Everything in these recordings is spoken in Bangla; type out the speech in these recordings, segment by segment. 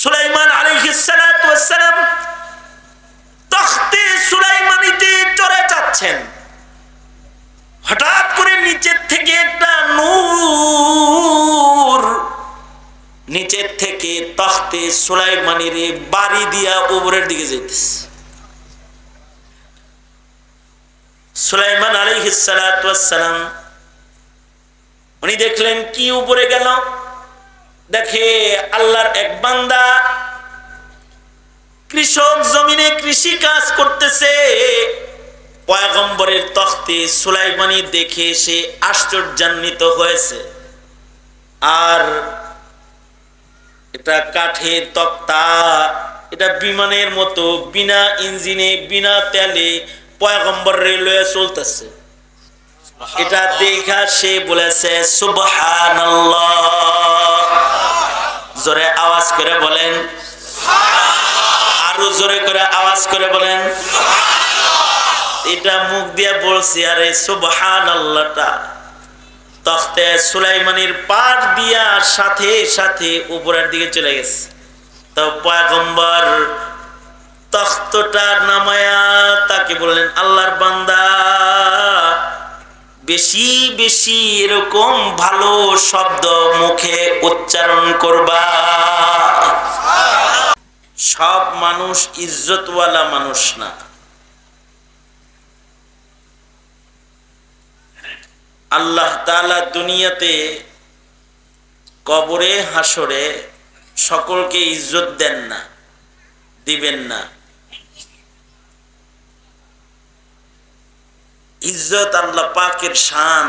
সুলাইমান আলাইহিসসালাম তখতে সুলাইমানিতে চড়ে যাচ্ছেন। হঠাৎ করে নিচের থেকে একটা নূর নিচের থেকে তখতে সুলাইমানির বাড়ি দিয়া উপরের দিকে যেতেছে সুলাইমান আলাইহিসসালাম উনি দেখলেন কি উপরে গেল? দেখে আল্লাহর এক বান্দা কৃষক জমিনে কৃষি কাজ করতেছে। পয়গম্বরের তখতে সুলাইমানি দেখে সে আশ্চর্যান্বিত হয়েছে। আর এটা কাঠের তক্তা এটা বিমানের মতো বিনা ইঞ্জিনে বিনা তেলে পয়গম্বর রেলওয়ে চলতেছে। এটা দেখা সে বলেছে সুবহানাল্লাহ। জোরে আওয়াজ করে বলেন। আরও জোরে করে আওয়াজ করে বলেন। এটা মুখ দিয়ে বলছি, আর এই সুবহান আল্লাহটা তখতে সুলাইমানির পার দিয়া সাথে সাথে উপরের দিকে চলে গেছে। তো পয়গম্বর তখ্তটা নামায়া তাকে বললেন, আল্লাহর বান্দা বেশি বেশি এরকম ভালো শব্দ মুখে উচ্চারণ করবা। সব মানুষ ইজ্জতওয়ালা মানুষ না। আল্লাহ তাআলা দুনিয়াতে কবরে হাসরে সকলকে ইজ্জত দেন না, দিবেন না। ইজ্জত আল্লাহ পাকের শান।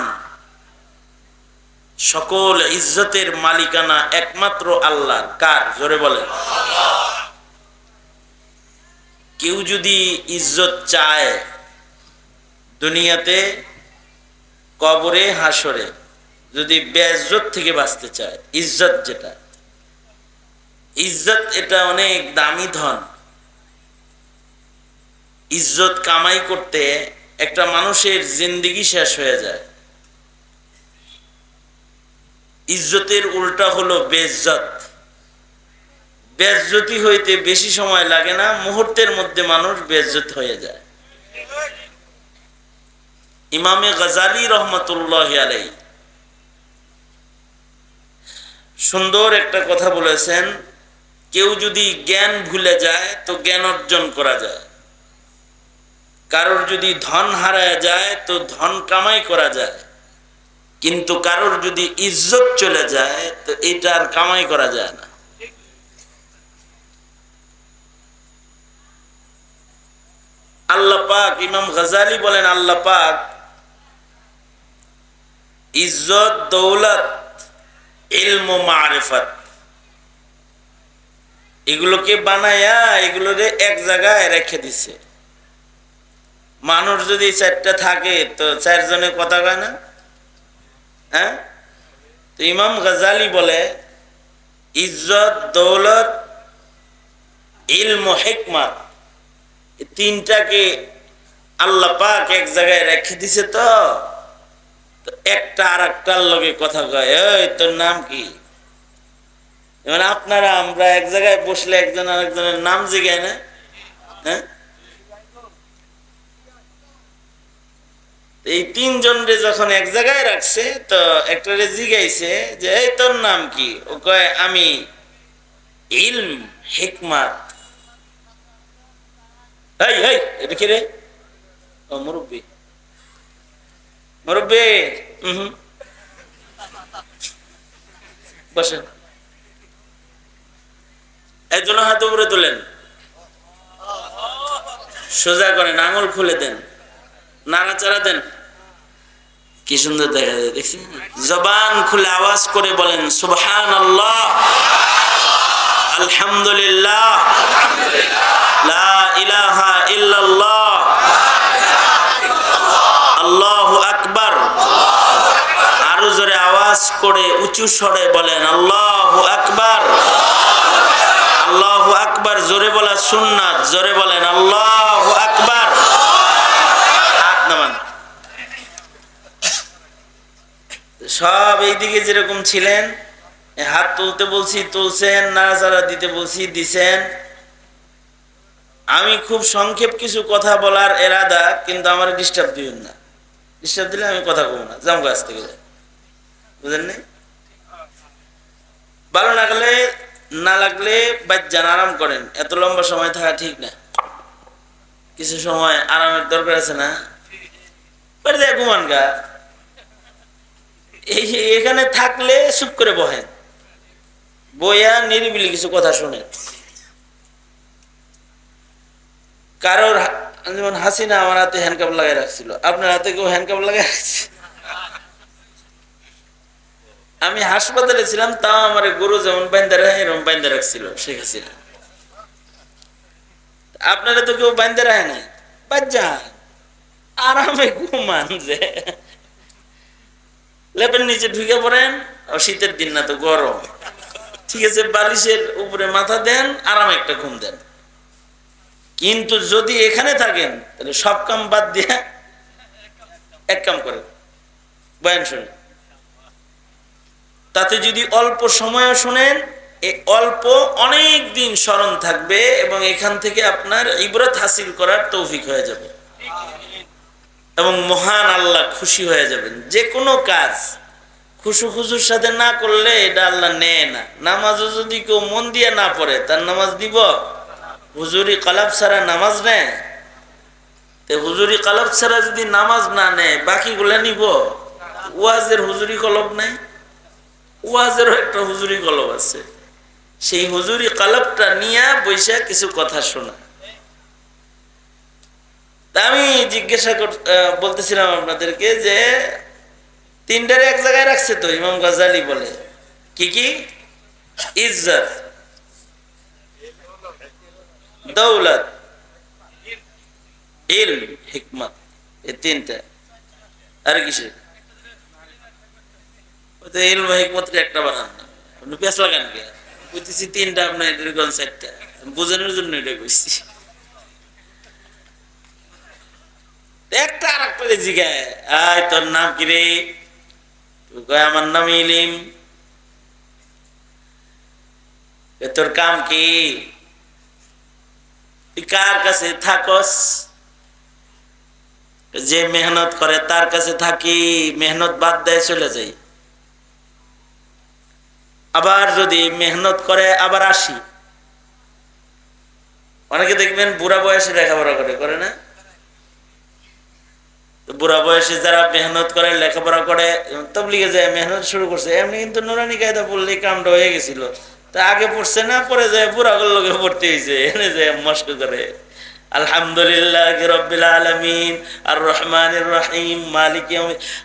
সকল ইজ্জতের মালিকানা একমাত্র আল্লাহর কার? জোরে বলেন। কেউ যদি ইজ্জত চায় দুনিয়াতে, কবরে হাসরে যদি বেজ্জত থেকে বাঁচতে চায়, ইজ্জত যেটা, ইজ্জত এটা অনেক দামি ধন। ইজ্জত কামাই করতে একটা মানুষের জিন্দিগি শেষ হয়ে যায়। ইজ্জতের উল্টা হলো বেজ্জত। বেজ্জতি হইতে বেশি সময় লাগে না, মুহূর্তের মধ্যে মানুষ বেজ্জত হয়ে যায়। ইমামে গজালি রহমতুল্লাহ আলাই সুন্দর একটা কথা বলেছেন, কেউ যদি জ্ঞান ভুলে যায়, তো জ্ঞান অর্জন করা যায়। কারোর যদি ধন হারায় যায়, তো ধন কামাই করা যায়। কিন্তু কারোর যদি ইজ্জত চলে যায়, তো এটা আর কামাই করা যায় না। আল্লাহ পাক, ইমাম গজালি বলেন, আল্লাহ পাক ইজ্জত, দৌলত, ইলম মারেফত, এগুলোকে বানায়া এগুলোরে এক জায়গায় রেখে দিছে। মানুষ যদি চারটা থাকে, তো চারজনে কথা কয় না? হ্যাঁ? তো ইমাম গজালি বলে, ইজ্জত, দৌলত, ইলম, হেকমত তিনটাকে আল্লাহ পাক এক জায়গায় রেখে দিছে তো। একটা আর একটার লগে কথা কয় ওই তোর নাম কি? যেমন আপনারা, আমরা এক জায়গায় বসলে একজন আরেকজনের নাম জিগায় না? হ্যাঁ? এই তিনজন রে যখন এক জায়গায় রাখছে, তো একটা জিগাইছে যে, এই তোর নাম কি? ও কয়, আমি ইলম হিকমাত। এই এই, এটা কি রে? ও মুরব্বী। মুরব্বী? হুম। বসেন। একজন হাত উপরে তোলেন। সোজা করেন, আঙুল খুলে দেন। নাড়াচাড়া দেন। কি সুন্দর দেখা যায়, দেখছেন? জবান খুলে আওয়াজ করে বলেন সুবহান আল্লাহ আলহামদুলিল্লাহ। লা ইলাহা ইল্লাল্লাহ। আল্লাহু আকবার। আরও জোরে আওয়াজ করে উঁচু স্বরে বলেন, আল্লাহু আকবার। আল্লাহু আকবার, জোরে বলা সুন্নাত, জোরে বলেন, আল্লাহু আকবার হাত নামান সব এইদিকে যেরকম ছিলেন হাত তুলতে বলছি, তুলছেন, নাড়াচাড়া দিতে বলছি, দিছেন। আমি খুব সংক্ষেপ কিছু কথা বলার এরাদা, কিন্তু আমার ডিস্টার্ব দিবেন না। ডিস্টার্ব দিলে আমি কথা কব না জাম গাছ থেকে যাই বুঝলেন? ভালো লাগলে, না লাগলে বাচ্চান আরাম করেন। এত লম্বা সময় থাকা ঠিক না। কিছু সময় আরামের দরকার আছে না? ঘুমান গা। এখানে থাকলে চুপ করে বহেন বইয়া নিরিবিলি কিছু কথা শুনেন কারোর যেমন হাসিনা আমার হাতে হ্যান্ডকাপ লাগাই রাখছিল, আপনার হাতে কেউ হ্যান্ডকাপ লাগাই রাখছে? আমি হাসপাতালে ছিলাম, তাও আমার গরু যেমন বাইন্দা রাখে, এরকম বাইন্দা রাখছিল শেখ আপনারা তো কেউ বাইন্দা রাখে নাই? বাচ্চান আরামে ঘুমান যে। লেপের নিচে ঢুকে পড়েন শীতের দিন না তো গরম। ঠিক আছে, বালিশের উপরে মাথা দেন, আরামে একটা ঘুম দেন। কিন্তু যদি এখানে থাকেন, তাহলে সব কাম বাদ দিয়ে এক কাম করেন। বয়ান শুনেন। তাতে যদি অল্প সময় শোনেন অল্প অনেক দিন স্মরণ থাকবে এবং এখান থেকে আপনার ইবরত হাসিল করার তৌফিক হয়ে যাবে। এবং মহান আল্লাহ খুশি হয়ে যাবেন। যে কোনো কাজ খুশু খুশুর সাথে না করলে এটা আল্লাহ নেয় না। নামাজও যদি কেউ মন দিয়ে না পড়ে, তার নামাজ দিব? হুজুরি কালাব ছাড়া নামাজ নেয়? তো হুজুরি কালাব ছাড়া যদি নামাজ না নেয়, বাকিগুলা নিব? ওয়াজের হুজুরি কলব নেই? ওয়াজেরও একটা হুজুরি কলব আছে। সেই হুজুরি কালাবটা নিয়ে বৈশা কিছু কথা শোনা। তা আমি জিজ্ঞাসা কর বলতেছিলাম আপনাদেরকে যে তিনটারে এক জায়গায় রাখছে তো, ইমাম গাজালি বলে। কি কি? ইজ্জত। দৌলত। ইল হিকমত। এই তিনটা। আর তো ইলম হিকমতের একটা বানান। আপনি পেঁচ লাগান কে? বুঝতেছি তিনটা আপনার চারটা। বোঝানোর জন্য এটা কইছি। একটা আর একটা আয় তোর নাম কি রে? কয়, আমার নাম ইলিম। তোর কাম কি? কার কাছে থাকস? যে মেহনত করে, তার কাছে থাকি, মেহনত বাদ দেয়, চলে যাই। আবার যদি মেহনত করে, আবার আসি। অনেকে দেখবেন বুড়া বয়সে লেখাপড়া করে করে না? বুড়া বয়সে যারা মেহনত করে, লেখাপড়া করে, তবলিগে যায় মেহনত শুরু করছে। এমনি কিন্তু নুরানি কায়দা পড়লেই কামটা হয়ে গেছিল। তা আগে পড়ছে না, পরে যায় বুড়া লোকে পড়তে হয়েছে এনে যায় মস্ক করে।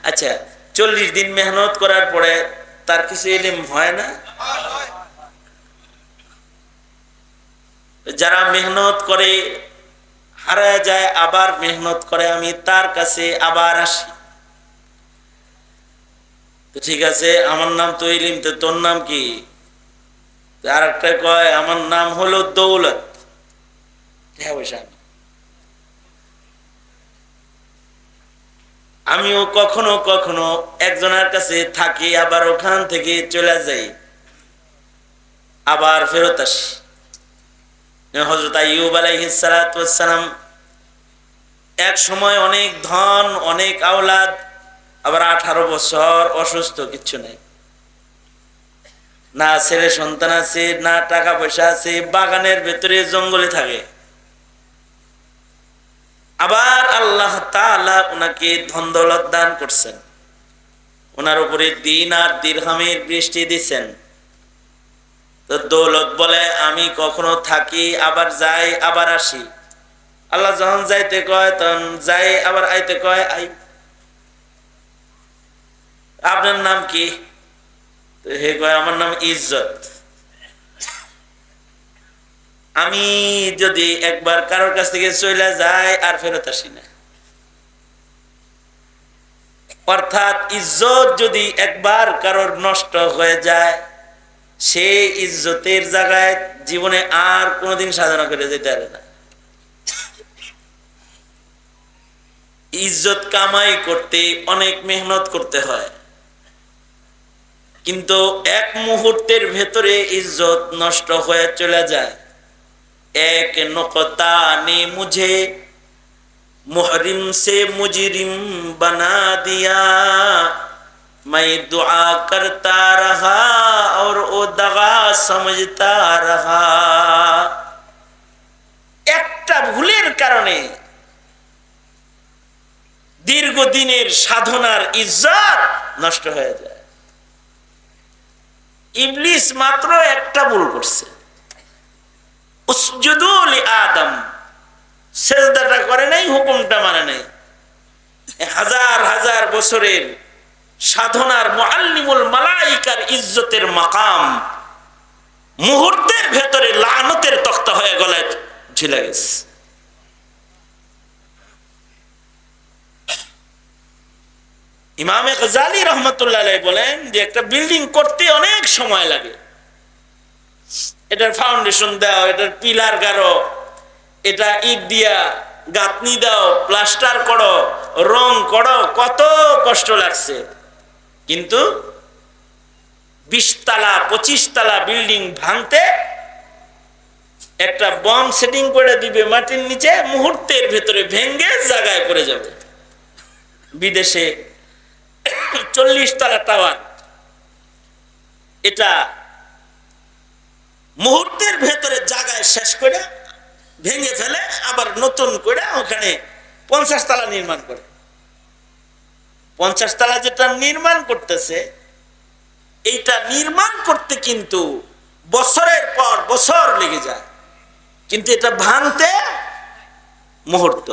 আচ্ছা চল্লিশ দিন মেহনত করার পরে তার কিছু এলিম হয় না? যারা মেহনত করে হারায় যায়, আবার মেহনত করে আমি তার কাছে আবার আসি। ঠিক আছে, আমার নাম তো ইলিম, তো তোর নাম কি? আর একটা কয়, আমার নাম হলো দৌলত। হ্যাঁ আমিও কখনো কখনো একজনের কাছে থাকি, আবার ওখান থেকে চলে যাই, আবার ফেরত আসি। হজরত আইয়ুব আলাইহিসালাম এক সময় অনেক ধন, অনেক আওলাদ, আবার আঠারো বছর অসুস্থ, কিচ্ছু নেই। না ছেলে সন্তান আছে, না টাকা পয়সা আছে, বাগানের ভেতরে জঙ্গলে থাকে। আবার আল্লাহ ওনাকে ধন দৌলত দান করছেন। ওনার উপরে দিন আর দিরহামের বৃষ্টি দিচ্ছেন দৌলত বলে, আমি কখনো থাকি, আবার যাই, আবার আসি। আল্লাহ যখন যাইতে কয়, তখন যাই, আবার আইতে কয়, আই। আপনার নাম কি? হে কয়, আমার নাম ইজ্জত। আমি যদি একবার কারোর কাছ থেকে চলে যাই, আর ফেরত আসি না। অর্থাৎ ইজ্জত যদি একবার কারোর নষ্ট হয়ে যায় সে ইজ্জতের জায়গায় জীবনে আর কোনোদিন সাধনা করে যেতে পারে না। ইজ্জত কামাই করতে অনেক মেহনত করতে হয়। কিন্তু এক মুহূর্তের ভেতরে ইজ্জত নষ্ট হয়ে চলে যায়। এক নকতা নে মুঝে, মুহরিম সে মুজরিম বানা দিয়া। मैं दुआ करता रहा और वो दगा समझता रहा একটা ভুলের কারণে দীর্ঘদিনের সাধনার ইজ্জত নষ্ট হয়ে যায় ইবলিস মাত্র একটা ভুল করছে উসজুদুল আদম সেজদাটা করে নাই হুকুমটা মানে নাই হাজার হাজার বছরের সাধনার মুআল্লিমুল মালাইকার ইজ্জতের মাকাম মুহূর্তের ভেতরে লানতের তক্তা হয়ে গলায় ঝিলে গেছে। ইমামে গজালি রহমতুল্লাহ বলেন যে একটা বিল্ডিং করতে অনেক সময় লাগে। এটার ফাউন্ডেশন দাও, এটার পিলার গাড়ো, এটা ইট দিয়া গাঁথনি দাও, প্লাস্টার করো, রং করো, কত কষ্ট লাগছে। কিন্তু বিশ তালা পঁচিশ তালা বিল্ডিং ভাঙতে একটা বম সেটিং করে দিবে মাটির নিচে, মুহূর্তের ভেতরে ভেঙ্গে জায়গায় করে যাবে। বিদেশে চল্লিশ তালা টাওয়ার। এটা মুহূর্তের ভেতরে জায়গায় শেষ করে ভেঙে ফেলে আবার নতুন করে ওখানে পঞ্চাশ তালা নির্মাণ করে। পঞ্চাশ তালা যেটা নির্মাণ করতেছে, এইটা নির্মাণ করতে কিন্তু বছরের পর বছর লেগে যায়। কিন্তু এটা ভাঙতে মুহূর্ত।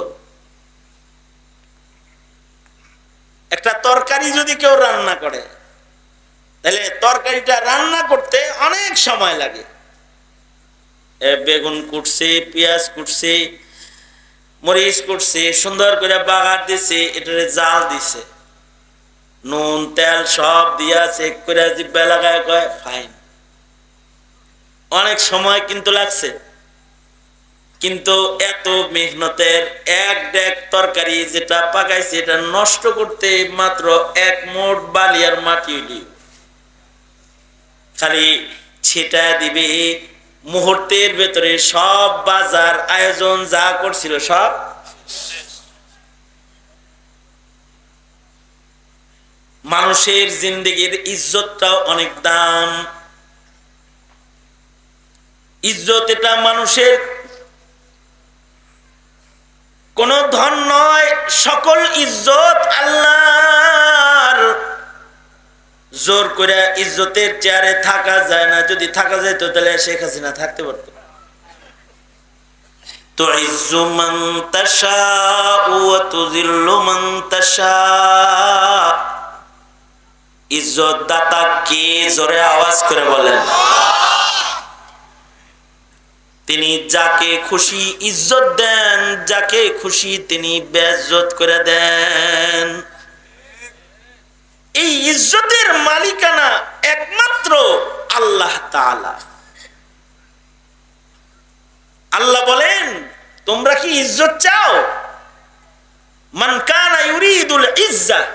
একটা তরকারি যদি কেউ রান্না করে, তাহলে তরকারিটা রান্না করতে অনেক সময় লাগে। বেগুন কুটছে, পেঁয়াজ কুটছে, মরিচ কুটছে, সুন্দর করে বাগার দিছে, এটারে জাল দিছে। নুন, তেল সব দিয়া চেক করে জিব্বা লাগায় কয় ফাইন অনেক সময় কিন্তু লাগছে। কিন্তু এত মেহনতের এক ডেক তরকারি যেটা পাকাইছে, এটা নষ্ট করতে মাত্র এক মোট বালিয়ার মাটি খালি ছিটা দিবে, মুহূর্তের ভেতরে সব বাজার আয়োজন যা করছিল সব মানুষের জিন্দগির ইজ্জতটাও অনেক দাম। ইজ্জত এটা মানুষের কোন ধন নয়, সকল ইজ্জত আল্লাহর। জোর করে ইজ্জতের চেয়ারে থাকা যায় না, যদি থাকা যায় তো তাহলে শেখ হাসিনা থাকতে পারতো। তো ইজ্জু মান তাশা ও তুজিল্লু মান তাশা ইজ্জত দাতা কে জোরে আওয়াজ করে বলেন? তিনি যাকে খুশি ইজ্জত দেন, যাকে খুশি তিনি বেজ্জত করে দেন। এই ইজ্জতের মালিকানা একমাত্র আল্লাহ তাআলা। আল্লাহ বলেন, তোমরা কি ইজ্জত চাও? মান কানা ইউরিদুল ইজ্জা।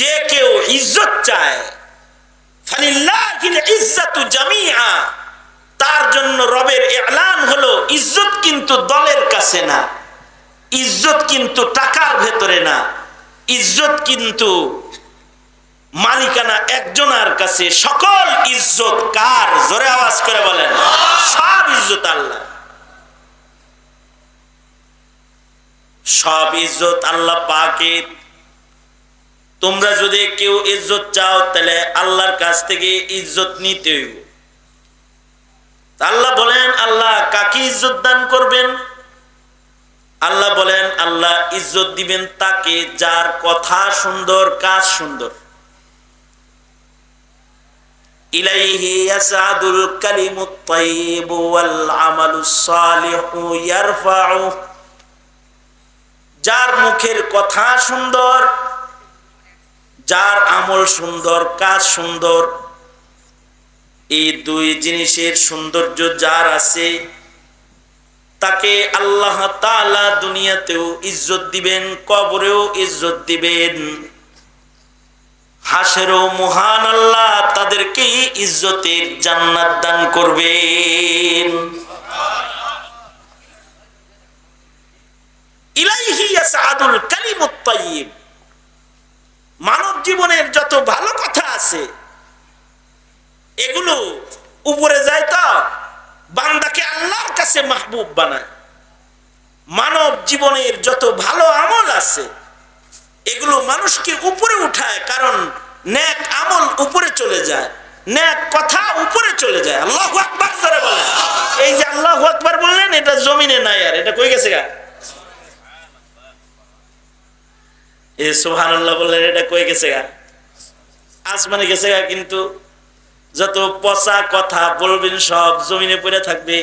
যে কেউ ইজ্জত চায় তার জন্য রবের এলান হলো ইজ্জত কিন্তু দলের কাছে না, ইজ্জত কিন্তু টাকার ভেতরে না, ইজ্জত কিন্তু মালিকানা একজনার কাছে, সকল ইজ্জত কার? জোরে আওয়াজ করে বলেন, সব ইজ্জত আল্লাহ সব ইজ্জত আল্লাহ পাকের। তোমরা যদি কেউ ইজ্জত চাও, তাহলে আল্লাহর কাছ থেকে ইজ্জত নিতে হইব। আল্লাহ বলেন, আল্লাহ কাকে ইজ্জত দান করবেন? আল্লাহ বলেন, আল্লাহ ইজ্জত দিবেন তাকে যার কথা সুন্দর, কাজ সুন্দর। যার মুখের কথা সুন্দর যার আমল সুন্দর, কাজ সুন্দর, এই দুই জিনিসের সৌন্দর্য যার আছে, তাকে আল্লাহ দুনিয়াতেও ইজ্জত দিবেন, কবরেও ইজ্জত দিবেন। হাসেরও মহান আল্লাহ তাদেরকে ইজ্জতের জান্নাত দান করবেন। ইলাইহি ইয়াসআদুল কালিমুত তাইয়্যিব মানব জীবনের যত ভালো কথা আছে, এগুলো উপরে যায় তো, বান্দাকে আল্লাহর কাছে মাহবুব বানায়। মানব জীবনের যত ভালো আমল আছে, এগুলো মানুষকে উপরে উঠায়, কারণ ন্যাক আমল উপরে চলে যায়, ন্যাক কথা উপরে চলে যায়। আল্লাহ আকবার বলেন। এই যে আল্লাহ আকবার বললেন, এটা জমিনে নাই আর, এটা কই গেছে গা? এই সুহান আল্লাহ বললেন এটা কই গেছে গা? আসমানে গেছে গা, কিন্তু যত পচা কথা বলবেন সব জমিনে পড়ে থাকবে।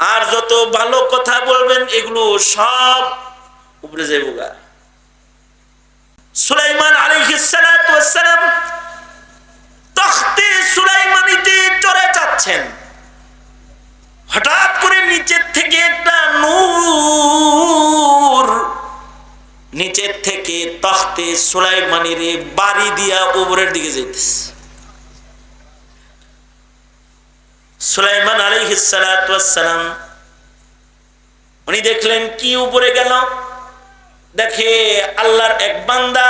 আর যত ভালো কথা বলবেন এগুলো সব উপরে যাইব গা। সুলাইমান আলাইহিসসালাম তখতে সুলাইমানিতে চড়ে যাচ্ছেন। হঠাৎ করে নিচের থেকে একটা নূর নিচের থেকে তখতে সুলাইমানির বাড়ি দিয়া উপরের দিকে যাইতেছে। সুলাইমান আলাইহিসসালাম উনি দেখলেন, কি উপরে গেল? দেখে আল্লাহর এক বান্দা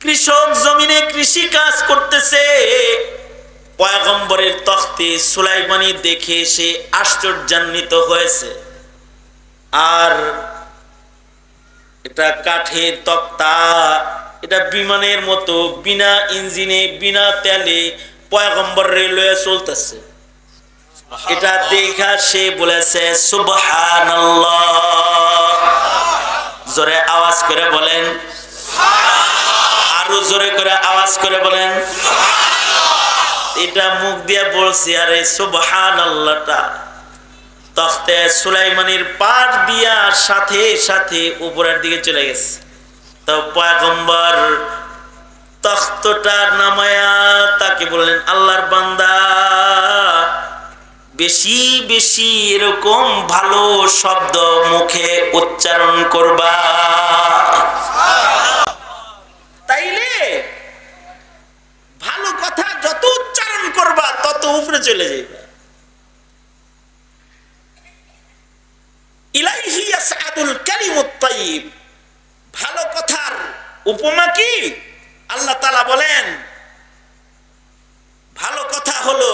কৃষক জমিনে কৃষি কাজ করতেছে। পয়গম্বরের তখতে সুলাইমানি দেখে সে আশ্চর্যান্বিত হয়েছে। আর এটা কাঠের তক্তা এটা বিমানের মতো বিনা ইঞ্জিনে বিনা তেলে পয়গম্বর রেলওয়ে চলতেছে। এটা দেখা সে বলেছে সুবহানাল্লাহ। জোরে আওয়াজ করে বলেন। আরও জোরে করে আওয়াজ করে বলেন। এটা মুখ দিয়ে বলছি আরে সুবহান আল্লাহটা তখতে সুলাইমানির পাট দিয়া সাথে সাথে উপরের দিকে চলে গেছে। তো পয়গম্বর তখ্তটা নামায়া তাকে বললেন, আল্লাহর বান্দা, বেশি বেশি এরকম ভালো শব্দ মুখে উচ্চারণ করবা। তাইলে ভালো কথা যত উচ্চারণ করবা, তত উপরে চলে যাইবা। ইলাইহি ভালো কথার উপমা কি? আল্লাহ তাআলা বলেন, ভালো কথা হলো,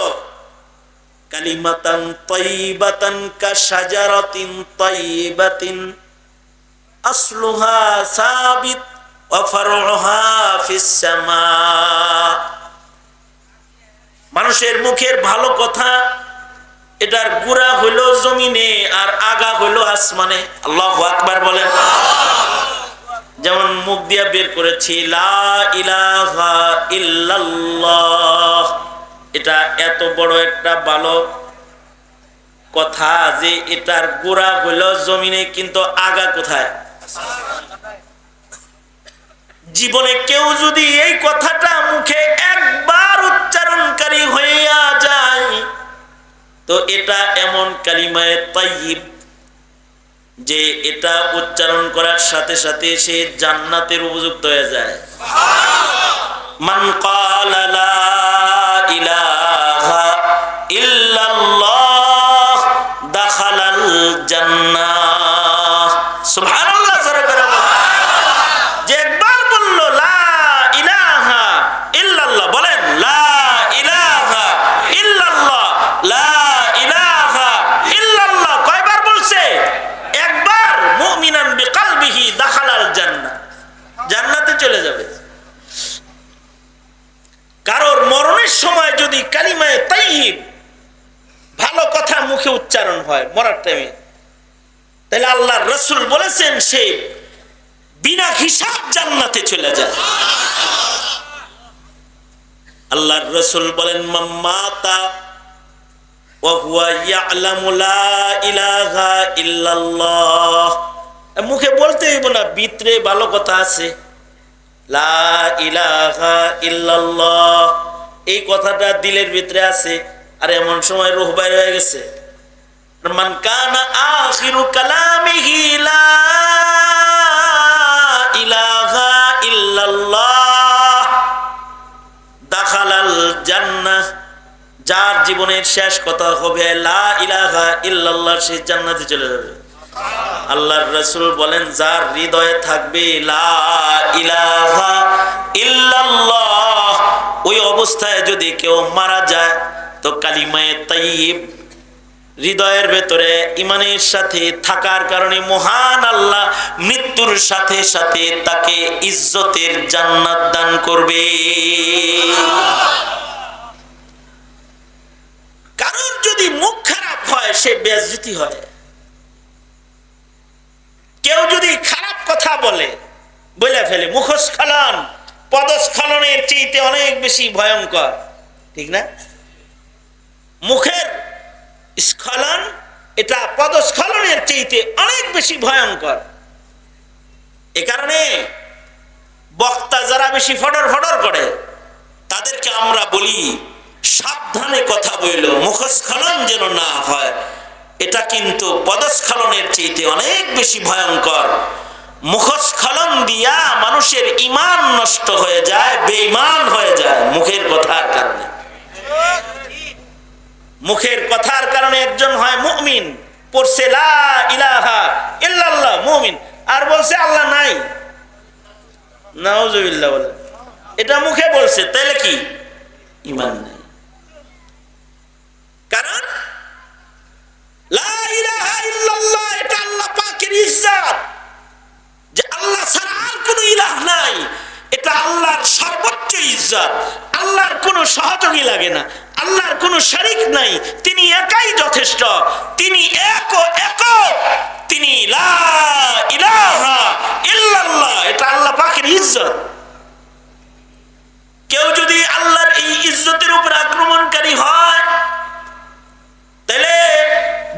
কালিমাতান তাইবাতান কা শাজারাতিন তাইবাতিন আসলুহা সাবিত ওয়া ফারউহা ফিস মানুষের মুখের ভালো কথা এটার গুড়া হইল জমিনে আর আগা হইল আসমানে। আল্লাহু আকবার বলেন। যেমন মুখ দিয়া বের করেছি এটা এত বড় একটা ভালো কথা যে এটার গোড়া হইল জমিনে, কিন্তু আগা কোথায়? জীবনে কেউ যদি এই কথাটা মুখে একবার উচ্চারণকারী হইয়া যায় তো এটা এমন কালিমায় তাইব যে এটা উচ্চারণ করার সাথে সাথে সে জান্নাতের উপযুক্ত হয়ে যায়। মান কালা লা ইলাহা ইল্লাল্লাহ দাখালাল জান্নাহ সুবহানাল্লাহ জোরে করে বলেন। যে একবার বলল লা ইলাহা ইল্লাল্লাহ বলেন লা ইলাহা ইল্লাল্লাহ লা ইলাহা ইল্লাল্লাহ কয়বার বলছে একবার মুমিনান বিকলবিহি দাখালাল জান্নাহ জান্নাতে চলে যাবে কারোর মরণের সময় যদি কালিমায় তাইব ভালো কথা মুখে উচ্চারণ হয় মরার টাইমে তাহলে আল্লাহর বলেছেন সে, বিনা হিসাব জান্নাতে চলে যায় আল্লাহর রসুল বলেন ইল্লাল্লাহ। মুখে বলতে হইব না, ভিতরে ভালো কথা আছে। এই কথাটা দিলের ভিতরে আছে। আর এমন সময় রুহ বাইর হয়ে গেছে। মান কানা আখিরু কালামিহি লা ইলাহা ইল্লা ইল্লাল্লাহ দাখালাল জান্নাহ যার জীবনের শেষ কথা হবে লা ইলাহা ইল্লাল্লাহ, সে জান্নাতে চলে যাবে। আল্লাহর রসুল বলেন, যার হৃদয়ে থাকবে লা ইলাহা ইল্লাল্লাহ, ওই অবস্থায় যদি কেউ মারা যায়, তো কালিমায়ে তাইয়িব হৃদয়ের ভেতরে ইমানের সাথে থাকার কারণে মহান আল্লাহ মৃত্যুর সাথে সাথে তাকে ইজ্জতের জান্নাত দান করবে। কারোর যদি মুখ খারাপ হয়, সে বেজ্জতি হয়। কেউ যদি খারাপ কথা বলে বলে ফেলে মুখস্খলন পদস্খলনের চেয়েতে অনেক বেশি ভয়ঙ্কর, ঠিক না? মুখের স্খলন, এটা পদস্খলনের চেয়েতে অনেক বেশি ভয়ঙ্কর। এ কারণে বক্তা যারা বেশি ফডর ফডর করে, তাদেরকে আমরা বলি, সাবধানে কথা বইল, মুখস্খলন যেন না হয়, এটা কিন্তু পদস্খলনের চেয়েতে অনেক বেশি ভয়ঙ্কর। মুখস্খলন দিয়া মানুষের ইমান নষ্ট হয়ে যায়, বেঈমান হয়ে যায় মুখের কথার কারণে। মুখের কথার কারণে একজন হয় মুমিন, পড়ছে মুমিন। আর বলছে আল্লাহ নাই। নাউজুবিল্লাহ বলে। এটা মুখে বলছে তাহলে কি? ইমান নেই। কারণ আল্লাহ যে আল্লাহ নাই। এটা আল্লাহর সর্বোচ্চ ইজ্জত। আল্লাহর কোনো সহযোগী লাগে না। কোনো শরিক নাই। তিনি একাই যথেষ্ট। তিনি এক ও এক তিনি ইল্লাল্লাহ। এটা আল্লাহ পাকের ইজ্জত। কেউ যদি আল্লাহর এই ইজ্জতের উপর আক্রমণকারী হয়, তাহলে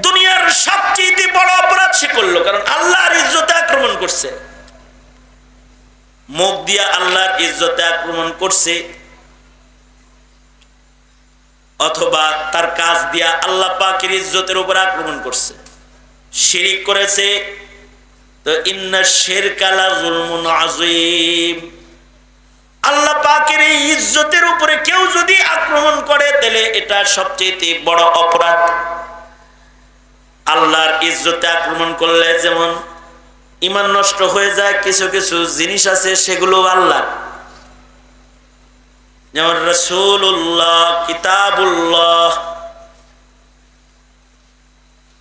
দুনিয়ার সবচেয়ে বড় অপরাধ সে করল, কারণ আল্লাহর ইজ্জতে আক্রমণ করছে। মুখ দিয়া আল্লাহর ইজ্জতে আক্রমণ করছে। অথবা তার কাজ দিয়া আল্লাহ পাকের ইজ্জতের উপর আক্রমণ করছে। শিরিক করেছে। তো ইন্না শেরকালা জুলমুন আজিম আল্লাহ পাকের এই ইজ্জতের উপরে কেউ যদি আক্রমণ করে, তাহলে এটা সবচেয়ে বড় অপরাধ। আল্লাহর ইজ্জতে আক্রমণ করলে যেমন ইমান নষ্ট হয়ে যায়, কিছু কিছু জিনিস আছে সেগুলো আল্লাহ যেমন রসুল্লাহ কিতাবুল্লাহ।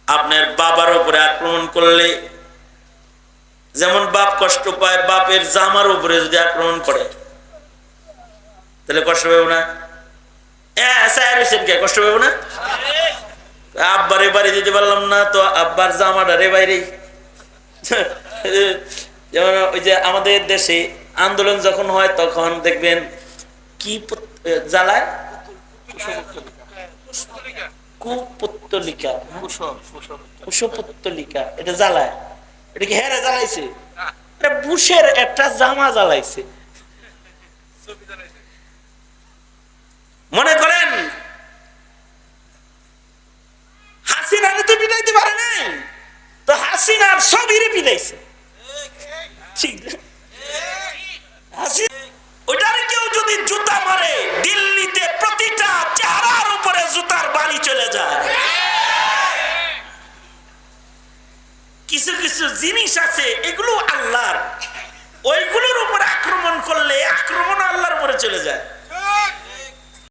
আপনার বাবার উপরে আক্রমণ করলে, যেমন বাপ কষ্ট পায়, বাপের জামার উপরে যদি আক্রমণ করে, তাহলে কষ্ট পাবো না? কষ্ট পাবো না? আব্বারে বাড়ি দিতে পারলাম না তো আব্বার জামাটা রে বাইরেই যেমন ওই যে আমাদের দেশে আন্দোলন যখন হয়, তখন দেখবেন কি জ্বালায়? কুপত্তলিকা। কুশপত্তলিকা এটা জ্বালায়। এটা কি হেরা জ্বালাইছে? এটা বুশের একটা জামা জ্বালাইছে। মনে করেন হাসিনারে তো পিটাইতে পারে নাই। তো হাসিনার সবিরে পিটাইছে ঠিক হাসি- জুতা মারে, দিল্লিতে প্রতিটা চেহারার উপরে জুতার বাড়ি চলে যায়। কিছু কিছু জিনিস আছে, এগুলো আল্লাহর। ওইগুলোর উপর আক্রমণ করলে আক্রমণ আল্লাহর উপরে চলে যায়।